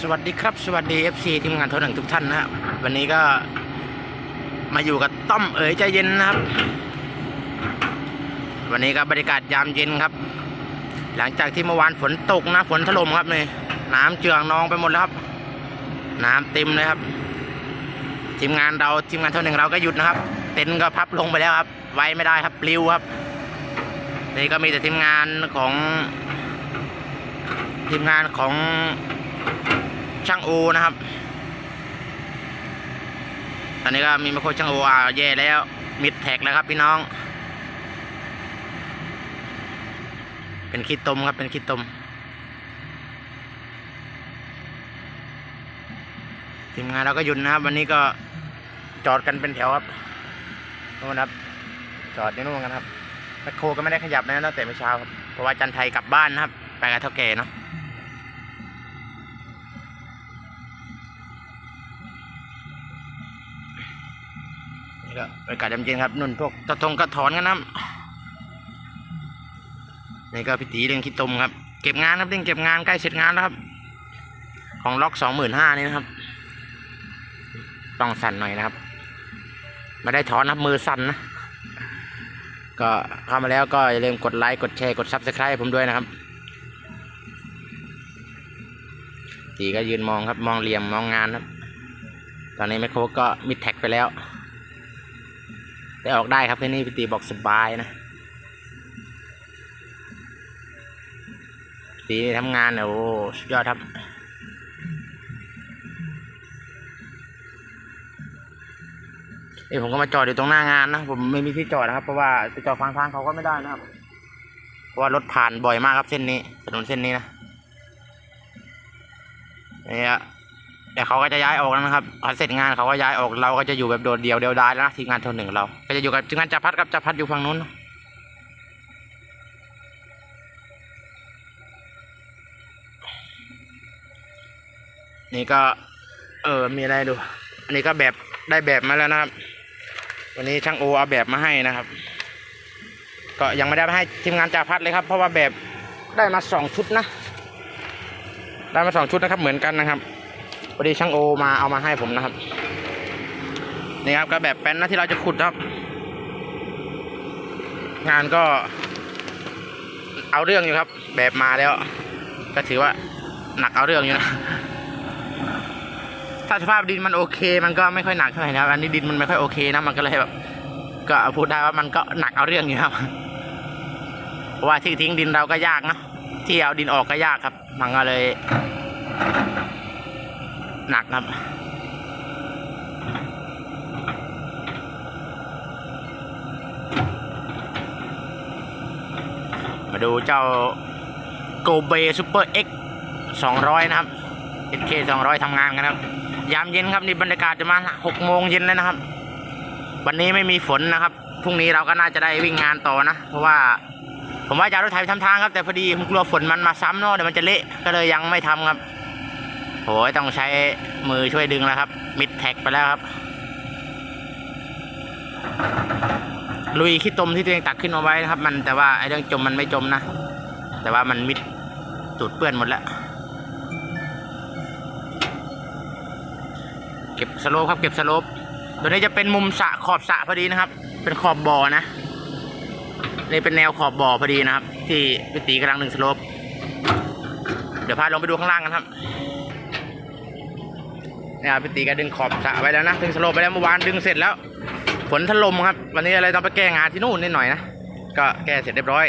สวัสดีครับ สวัสดี FC ทีมงานโทรหนังทุกท่านนะครับวันนี้ก็มาอยู่กับต้อมเอ๋ยใจเย็นนะครับ วันนี้ก็บรรยากาศยามเย็นครับ หลังจากที่เมื่อวานฝนตกนะฝนถล่มครับนี่น้ำเจืองนองไปหมดแล้วครับ น้ำเต็มเลยครับ ทีมงานเราทีมงานโทรหนึ่งเราก็หยุดนะครับ เต็นท์ก็พับลงไปแล้วครับ ไว้ไม่ได้ครับปลิวครับนี่ก็มีแต่ทีมงานของทีมงานของ ช่างโอนะครับตอนนี้ก็มีมาโคชช่างโออาแย่แล้ว มิดแท็กแล้วครับพี่น้อง เป็นขี้ตมครับเป็นขี้ตมทีมงานเราก็หยุดนะครับ วันนี้ก็จอดกันเป็นแถวครับนู่นครับ จอดที่นู่นกันครับแมคโครก็ไม่ได้ขยับนะตั้งแต่เมื่อเช้าครับเพราะว่าจันไทยกลับบ้านนะครับ ไปกับเท่าแก่เนาะ บรรยากาศยามเย็นครับนุ่นพวกกระทงกระถอนกันนะนี่ก็พี่ตีเรื่องคิดตมครับ เก็บงานครับเรื่องเก็บงานใกล้เสร็จงานแล้วครับ ของล็อกสองหมื่นห้านี่นะครับ ต้องสั่นหน่อยนะครับไม่ได้ถอนนะครับมือสั่นนะ ก็เข้ามาแล้วก็อย่าลืมกดไลค์กดแชร์กดซับสไครต์ผมด้วยนะครับตีก็ยืนมองครับมองเหลี่ยมมองงานครับ ตอนนี้แมคโครก็มิดแท็กไปแล้ว แต่ออกได้ครับที่นี่พี่ตีบอกสบายนะพี่ทำงานเนี่ยโอ้สุดยอดครับเอ้ยผมก็มาจอดอยู่ตรงหน้างานนะผมไม่มีที่จอดนะครับ เพราะว่าไปจอดฟังทางเขาก็ไม่ได้นะครับ เพราะว่ารถผ่านบ่อยมากครับเส้นนี้ถนนเส้นนี้นะเนี่ย ดี๋ยวเขาก็จะย้ายออกแล้วนะครับพอเสร็จงานเขาก็ย้ายออกเราก็จะอยู่แบบโดดเดี่ยวเดียวดายแล้วนะทีมงานโทนหนึ่งเรา ก็จะอยู่กับทีมงานจับพัดครับจับพัดอยู่ฝั่งนู้นนี่ก็ เออมีอะไรดู อันนี้ก็แบบได้แบบมาแล้วนะครับ วันนี้ช่างโอเอาแบบมาให้นะครับ ก็ยังไม่ได้ให้ทีมงานจ่าพัดเลยครับ เพราะว่าแบบได้มาสองชุดนะ ได้มาสองชุดนะครับเหมือนกันนะครับ พอดีช่างโอมาเอามาให้ผมนะครับ นี่ครับก็แบบแป้นนะที่เราจะขุดครับ งานก็ เอาเรื่องอยู่ครับ แบบมาแล้ว ก็ถือว่าหนักเอาเรื่องอยู่นะถ้าสภาพดินมันโอเค มันก็ไม่ค่อยหนักเท่าไหร่นะครับอันนี้ดินมันไม่ค่อยโอเคนะมันก็เลยแบบก็พูดได้ว่ามันก็หนักเอาเรื่องอยู่ครับว่าที่ทิ้งดินเราก็ยากนะที่เอาดินออกก็ยากครับ มันก็เลย หนักครับ มาดูเจ้าโกเบซูเปอร์เอ็กสองร้อยนะครับ SK สองร้อยทำงานกันครับ ยามเย็นครับนี่บรรยากาศจะมาหกโมงเย็นแล้วนะครับ วันนี้ไม่มีฝนนะครับพรุ่งนี้เราก็น่าจะได้วิ่งงานต่อนะ เพราะว่าผมว่าจะรถไถไปทำทางครับแต่พอดีผมกลัวฝนมันมาซ้ำเนาะเดี๋ยวมันจะเละก็เลยยังไม่ทำครับ โหยต้องใช้มือช่วยดึงแล้วครับ มิดแท็กไปแล้วครับ ลุยขี้ตมที่ตัวเองตักขึ้นมาไว้นะครับ มันแต่ว่าไอ้เรื่องจมมันไม่จมนะ แต่ว่ามันมิดตูดเปื้อนหมดแล้ว เก็บสโลปครับ เก็บสโลปตัวนี้จะเป็นมุมสะขอบสะพอดีนะครับ เป็นขอบบ่อนะนี่เป็นแนวขอบบ่อพอดีนะครับ ที่พี่ตีกำลังหนึ่งสโลปเดี๋ยวพาลงไปดูข้างล่างกันครับ เนี่ยพี่ตีก็ดึงขอบสะไว้แล้วนะดึงสโลปไปแล้วเมื่อวานดึงเสร็จแล้ว ฝนถล่มครับ วันนี้อะไรต้องไปแก้งานที่นู่นนิดหน่อยนะก็แก้เสร็จเรียบร้อย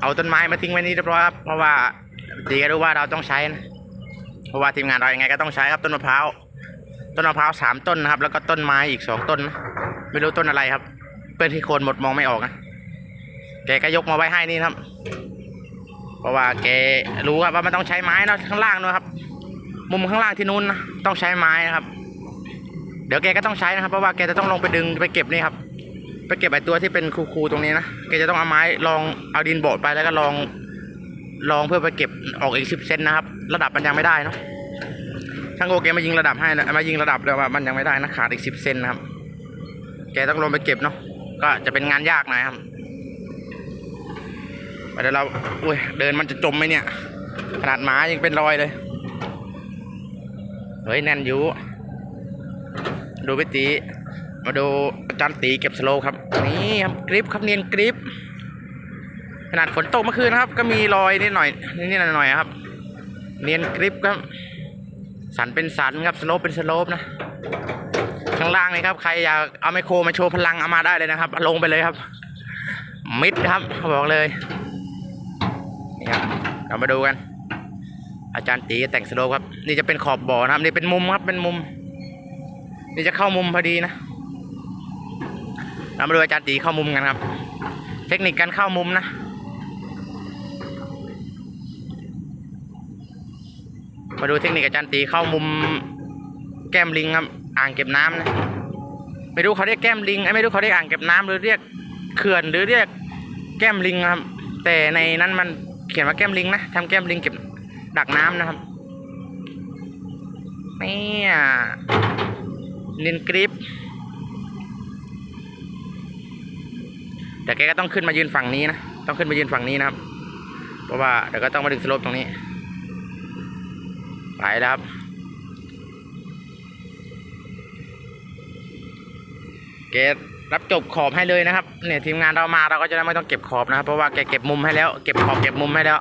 เอาต้นไม้มาทิ้งไว้นี่เรียบร้อยครับเพราะว่าพี่ตีก็รู้ว่าเราต้องใช้นะเพราะว่าทีมงานเรายังไงก็ต้องใช้ครับต้นมะพร้าวต้นมะพร้าวสามต้นนะครับ แล้วก็ต้นไม้อีกสองต้นนะไม่รู้ต้นอะไรครับเปื้อนที่โคนหมดมองไม่ออกนะแกก็ยกมาไว้ให้นี่ครับ เพราะว่าแกรู้ครับว่ามันต้องใช้ไม้เนาะข้างล่างเนอะครับ มุมข้างล่างที่นู้นนะต้องใช้ไม้นะครับ เดี๋ยวแกก็ต้องใช้นะครับ เพราะว่าแกจะต้องลงไปดึงไปเก็บนี่ครับ ไปเก็บไอตัวที่เป็นคูๆตรงนี้นะแกจะต้องเอาไม้ลองเอาดินโบดไปแล้วก็ลองลองเพื่อไปเก็บออกอีกสิบเซนนะครับ ระดับมันยังไม่ได้เนาะช่างโอเคมายิงระดับให้นะมายิงระดับแต่ว่ามันยังไม่ได้นะขาดอีกสิบเซนนะครับ แกต้องลงไปเก็บเนาะก็จะเป็นงานยากหน่อยครับเดี๋ยวเราอุ้ยเดินมันจะจมไหมเนี่ย ขนาดหมายังเป็นรอยเลย ฮ้ยแน่นอยู่ ดูไปตีมาดูอาจารย์ตีเก็บสโลครับ นี่ครับกริปครับเนียนกริป ขนาดฝนตกเมื่อคืนนะครับ ก็มีรอยนิดหน่อยนิดหน่อยครับ เนียนกริปครับ สันเป็นสันครับสโลปเป็นสโลปนะ ข้างล่างนี่ครับ ใครอยากเอาไมโครมาโชว์พลังเอามาได้เลยนะครับ ลงไปเลยครับ มิดครับบอกเลยนี่ครับเรามาดูกัน อาจารย์ตีแต่งสโลปครับ นี่จะเป็นขอบบ่อนะครับนี่เป็นมุมครับเป็นมุม นี่จะเข้ามุมพอดีนะเรามาดูอาจารย์ตีเข้ามุมกันครับ เทคนิคการเข้ามุมนะมาดูเทคนิคอาจารย์ตีเข้ามุมแก้มลิงครับ อ่างเก็บน้ำนะไม่รู้เขาเรียกแก้มลิงไอ้ไม่รู้เขาเรียกอ่างเก็บน้ำหรือเรียกเขื่อนหรือเรียกแก้มลิงครับ แต่ในนั้นมันเขียนว่าแก้มลิงนะทำแก้มลิงเก็บ ดักน้ำนะครับเนี่ยนินกริปแต่แกก็ต้องขึ้นมายืนฝั่งนี้นะ ต้องขึ้นมายืนฝั่งนี้นะครับ เพราะว่าเดี๋ยวก็ต้องมาดึงสโลปตรงนี้ ไปแล้วครับแกรับจบขอบให้เลยนะครับ เนี่ยทีมงานเรามาเราก็จะได้ไม่ต้องเก็บขอบนะครับ เพราะว่าแกเก็บมุมให้แล้ว เก็บขอบเก็บมุมให้แล้ว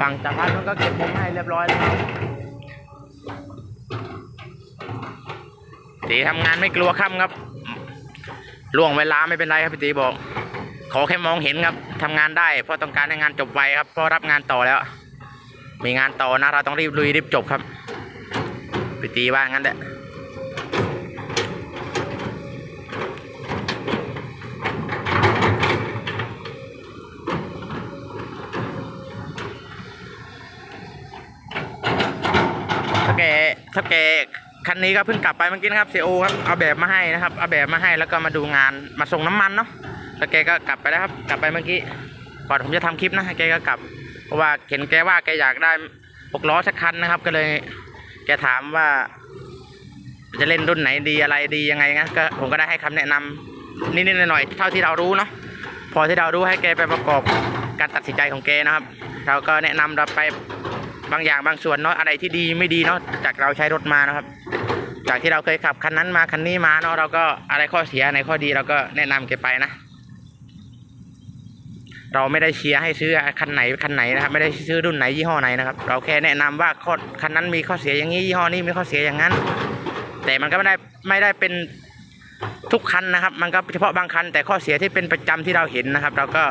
ฝั่งจากพันมันก็เก็บมุมให้เรียบร้อยแล้วตีทำงานไม่กลัวค่ำครับล่วงเวลาไม่เป็นไรครับพี่ตีบอก ขอแค่มองเห็นครับทำงานได้ เพราะต้องการให้งานจบไวครับเพราะรับงานต่อแล้ว มีงานต่อนะเราต้องรีบลุยรีบจบครับพี่ตีว่างั้นแหละ ถ้า แกถ้าแกคันนี้ก็เพิ่งกลับไปเมื่อกี้นะครับเซโอครับเอาแบบมาให้นะครับเอาแบบมาให้แล้วก็มาดูงานมาส่งน้ำมันเนาะแล้วแกก็กลับไปแล้วครับ กลับไปเมื่อกี้ก่อนผมจะทำคลิปนะแกก็กลับเพราะว่าเห็นแกว่าแกอยากได้หกล้อสักคันนะครับ ก็เลย แกถามว่า จะเล่นรุ่นไหนดีอะไรดียังไงนะก็ผมก็ได้ให้คำแนะนำนิดๆหน่อยๆเท่าที่เรารู้เนาะพอที่เรารู้ให้แกไปประกอบการตัดสินใจของแกนะครับ เราก็แนะนำเราไป บางอย่างบางส่วนเนาะอะไรที่ดีไม่ดีเนาะจากเราใช้รถมานะครับ จากที่เราเคยขับคันนั้นมาคันนี้มาเนาะเราก็อะไรข้อเสียในข้อดีเราก็แนะนำแกไปนะ เราไม่ได้เชียร์ให้ซื้อคันไหนคันไหนนะครับ ไม่ได้ซื้อรุ่นไหนยี่ห้อไหนนะครับ เราแค่แนะนำว่าข้อคันนั้นมีข้อเสียอย่างนี้ยี่ห้อนี้มีข้อเสียอย่างนั้น แต่มันก็ไม่ได้ไม่ได้เป็นทุกคันนะครับ มันก็เฉพาะบางคันแต่ข้อเสียที่เป็นประจำที่เราเห็นนะครับ เราก็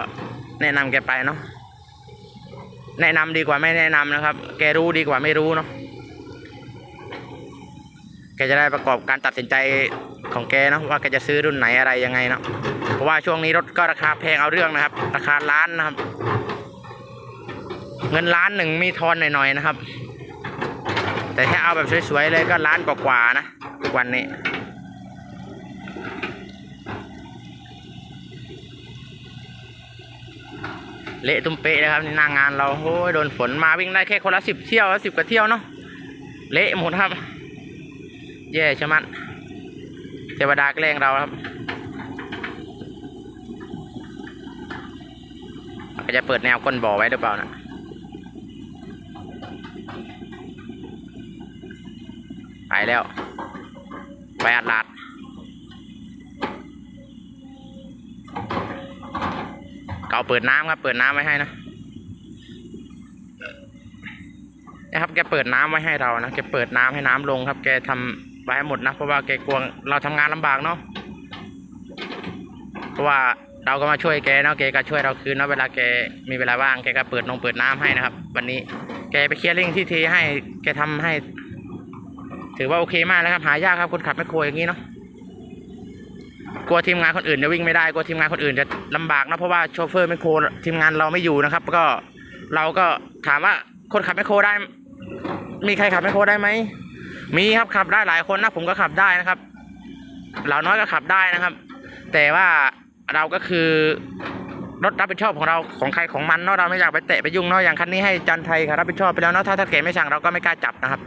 แนะนำแกไปเนาะ แนะนำดีกว่าไม่แนะนำนะครับ แกรู้ดีกว่าไม่รู้เนาะแกจะได้ประกอบการตัดสินใจของแกเนาะว่าแกจะซื้อรุ่นไหนอะไรยังไงเนาะเพราะว่าช่วงนี้รถก็ราคาแพงเอาเรื่องนะครับ ราคาล้านนะครับ เงินล้านหนึ่งมีทอนหน่อยๆนะครับ แต่ถ้าเอาแบบสวยๆเลยก็ล้านกว่าๆนะทุกวันนี้ เละตุ้มเปะเลยครับนี่หนางงานเราโอ้ยโดนฝนมาวิ่งได้แค่คนละสิบเที่ยวสิบกว่าเที่ยวเนาะเละหมดครับ แย่ชะมัดเทวดาแกล้งเราครับก็จะเปิดแนวก้นบ่อไว้หรือเปล่านะไปแล้ว ไปอัดลาด เขาเปิดน้ำครับ เปิดน้ำไว้ให้นะนะครับแกเปิดน้ำไว้ให้เรานะแกเปิดน้ำให้น้ำลงครับ แกทำไว้ให้หมดนะเพราะว่าแกกลัวเราทำงานลำบากเนาะเพราะว่าเราก็มาช่วยแกเนาะแกก็ช่วยเราคืนเนาะเวลาแกมีเวลาว่างแกก็เปิดนงเปิดน้ำให้นะครับ วันนี้แกไปเคลียร์ลิงที่เทให้แกทำให้ ถือว่าโอเคมากแล้วครับหายากครับคนขับไม่โครอย่างนี้เนาะ กลัวทีมงานคนอื่นจะวิ่งไม่ได้กลัวทีมงานคนอื่นจะลำบากนะเพราะว่าโชเฟอร์แมคโครทีมงานเราไม่อยู่นะครับ ก็เราก็ถามว่าคนขับแมคโครได้ มีใครขับแมคโครได้ไหมมีครับขับได้หลายคนนะผมก็ขับได้นะครับเหล่าน้อยก็ขับได้นะครับ แต่ว่าเราก็คือรถรับผิดชอบของเราของใครของมันเนาะเราไม่อยากไปเตะไปยุ่งเนาะอย่างคันนี้ให้จันไทยครับรับผิดชอบไปแล้วเนาะถ้าถ้าเก๋ไม่สั่งเราก็ไม่กล้าจับนะครับ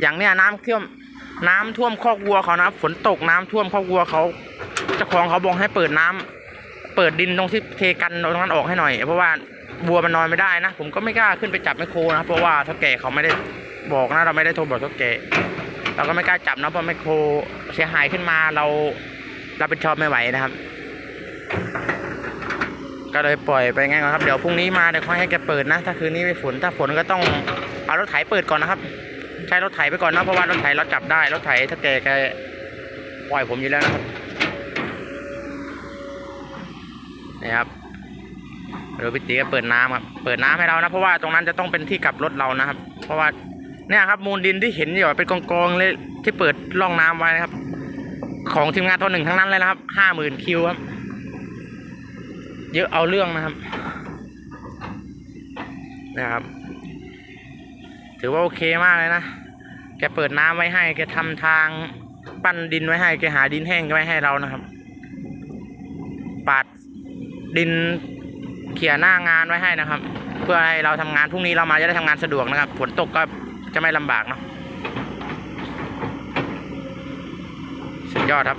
อย่างเนี้ยน้ำท่วม น้ำท่วมคอกวัวเขานะฝนตกน้ำท่วมคอกวัวเขาเจ้าของเขาบอกให้เปิดน้ำเปิดดินตรงที่เทกันตรงนั้นออกให้หน่อย เพราะว่าวัวมันนอนไม่ได้นะ ผมก็ไม่กล้าขึ้นไปจับแมคโครนะเพราะว่าเท่าแก่เขาไม่ได้บอกนะเราไม่ได้โทรบอกเท่าแก่เราก็ไม่กล้าจับนะเพราะแมคโครเสียหายขึ้นมาเรารับผิดชอบไม่ไหวนะครับ ก็เลยปล่อยไปงั้นครับเดี๋ยวพรุ่งนี้มาเดี๋ยวค่อยให้แกเปิดนะ ถ้าคืนนี้ไม่ฝนถ้าฝนก็ต้องเอารถไถเปิดก่อนนะครับ ใช้รถไถไปก่อนนะเพราะว่ารถไถเราจับได้รถไถถ้าแกแกปล่อยผมอยู่แล้วนะครับนี่ครับเดี๋ยวพี่ตีก็เปิดน้ำครับเปิดน้ำให้เรานะเพราะว่าตรงนั้นจะต้องเป็นที่กลับรถเรานะครับ เพราะว่าเนี่ยครับมูลดินที่เห็นอยู่เป็นกองๆเลยที่เปิดร่องน้ำไว้นะครับ ของทีมงานตัวหนึ่งทั้งนั้นเลยนะครับห้าหมื่นคิวครับ เยอะเอาเรื่องนะครับนะครับ ถือว่าโอเคมากเลยนะ แกเปิดน้ำไว้ให้ แกทำทางปั้นดินไว้ให้ แกหาดินแห้งไว้ให้เรานะครับ ปาดดินเขี่ยหน้างานไว้ให้นะครับ เพื่อให้เราทำงานพรุ่งนี้เรามาจะได้ทำงานสะดวกนะครับ ฝนตกก็จะไม่ลำบากเนาะสุดยอดครับ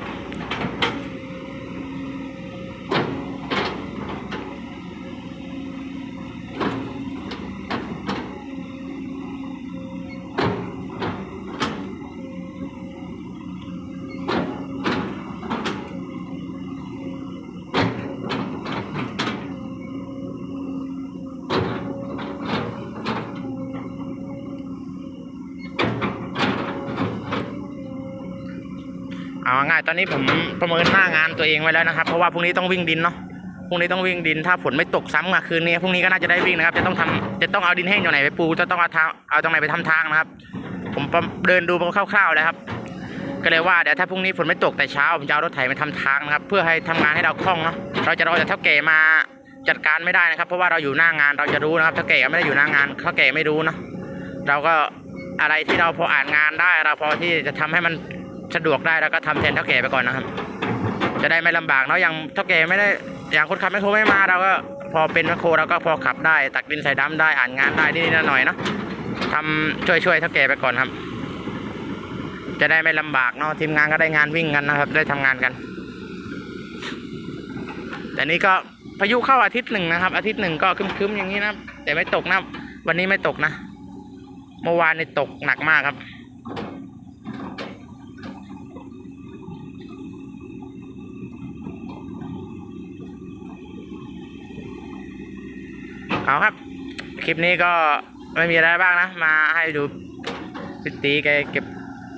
เอาง่ายตอนนี้ผมประเมินหน้างานตัวเองไว้แล้วนะครับ เพราะว่าพรุ่งนี้ต้องวิ่งดินเนาะพรุ่งนี้ต้องวิ่งดินถ้าฝนไม่ตกซ้ำมาคืนนี้พรุ่งนี้ก็น่าจะได้วิ่งนะครับ จะต้องทำจะต้องเอาดินแห้งตรงไหนไปปูจะต้องเอาทางเอาตรงไหนไปทำทางนะครับ ผมเดินดูคร่าวๆแล้วครับ ก็เลยว่าเดี๋ยวถ้าพรุ่งนี้ฝนไม่ตกแต่เช้าผมจะเอารถไถมาทำทางนะครับ เพื่อให้ทำงานให้เราคล่องเนาะเราจะรอจากเท่าแก่มาจัดการไม่ได้นะครับ เพราะว่าเราอยู่หน้างานเราจะรู้นะครับเท่าแก่ไม่ได้อยู่หน้างานเท่าแก่ไม่รู้เนาะเราก็อะไรที่เราพออ่านงานได้ เราพอที่จะทำให้มัน สะดวกได้แล้วก็ทำแทนเท่าแก่ไปก่อนนะครับ จะได้ไม่ลำบากเนาะอย่างเท่าแก่ไม่ได้อย่างคนขับแมคโครไม่มาเราก็พอเป็นแมคโครเราก็พอขับได้ ตักดินใส่ดำได้อ่านงานได้นิดหน่อยเนาะทำช่วยช่วยๆเท่าแก่ไปก่อนครับ จะได้ไม่ลำบากเนาะทีมงานก็ได้งานวิ่งกันนะครับ ได้ทำงานกัน แต่นี้ก็พายุเข้าอาทิตย์หนึ่งนะครับ อาทิตย์หนึ่งก็คึ้มๆอย่างนี้นะแต่ไม่ตกนะ วันนี้ไม่ตกนะ เมื่อวานนี่ตกหนักมากครับ เอาครับ คลิปนี้ก็ไม่มีอะไรบ้างนะ มาให้ดูพิตีแกเก็บ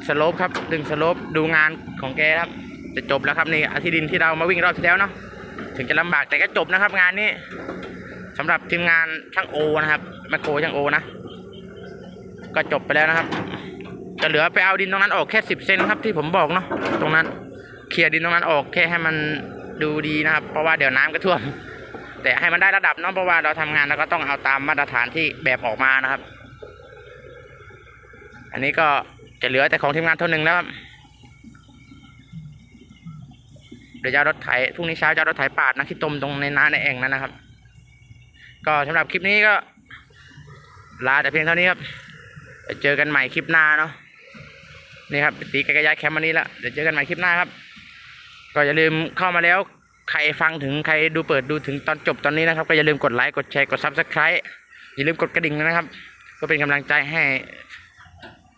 สโลปครับ ดึงสโลปดูงานของแกครับ จะจบแล้วครับนี่อาทิตย์ดินที่เรามาวิ่งรอบที่แล้วเนาะถึงจะลำบากแต่ก็จบนะครับ งานนี้สำหรับทีมงานช่างโอนะครับแมคโครช่างโอนะ ก็จบไปแล้วนะครับ จะเหลือไปเอาดินตรงนั้นออกแค่สิบเซนครับที่ผมบอกเนาะตรงนั้นเคลียร์ดินตรงนั้นออกแค่ให้มันดูดีนะครับ เพราะว่าเดี๋ยวน้ำก็ท่วม แต่ให้มันได้ระดับเนาะเพราะว่าเราทำงานเราก็ต้องเอาตามมาตรฐานที่แบบออกมานะครับ อันนี้ก็จะเหลือแต่ของทีมงานเท่านึงแล้วครับเดี๋ยวจะรถไถพรุ่งนี้เช้าจะรถไถปาดนะที่ต้มตรงในน้าในแอ่งนั้นนะครับ ก็สำหรับคลิปนี้ก็ ลาแต่เพียงเท่านี้ครับเจอกันใหม่คลิปหน้าเนาะนี่ครับตีกก็ย้ายแคมป์มานี้แล้วเดี๋ยวเจอกันใหม่คลิปหน้าครับ ก็อย่าลืมเข้ามาแล้ว ใครฟังถึงใครดูเปิดดูถึงตอนจบตอนนี้นะครับ ก็อย่าลืมกดไลค์กดแชร์กดซับสไครต์อย่าลืมกดกระดิ่งนะครับ ก็เป็นกำลังใจให้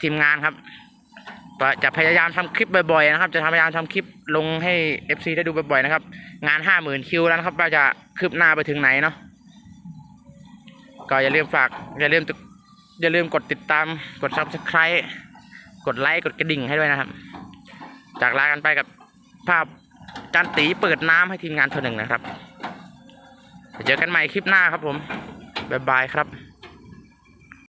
ทีมงานครับจะพยายามทำคลิปบ่อยๆนะครับ จะพยายามทำคลิปลงให้ FC ได้ดูบ่อยๆนะครับ งานห้าหมื่นคิวแล้วนะครับว่าจะคืบหน้าไปถึงไหนเนาะก็อย่าลืมฝากอย่าลืมอย่าลืมกดติดตามกดซับสไครต์กดไลค์กดกระดิ่งให้ด้วยนะครับ จากลากันไปกับภาพ จันตีเปิดน้ำให้ทีมงานเท่าหนึ่งนะครับเจอกันใหม่คลิปหน้าครับผม บ๊ายบายครับ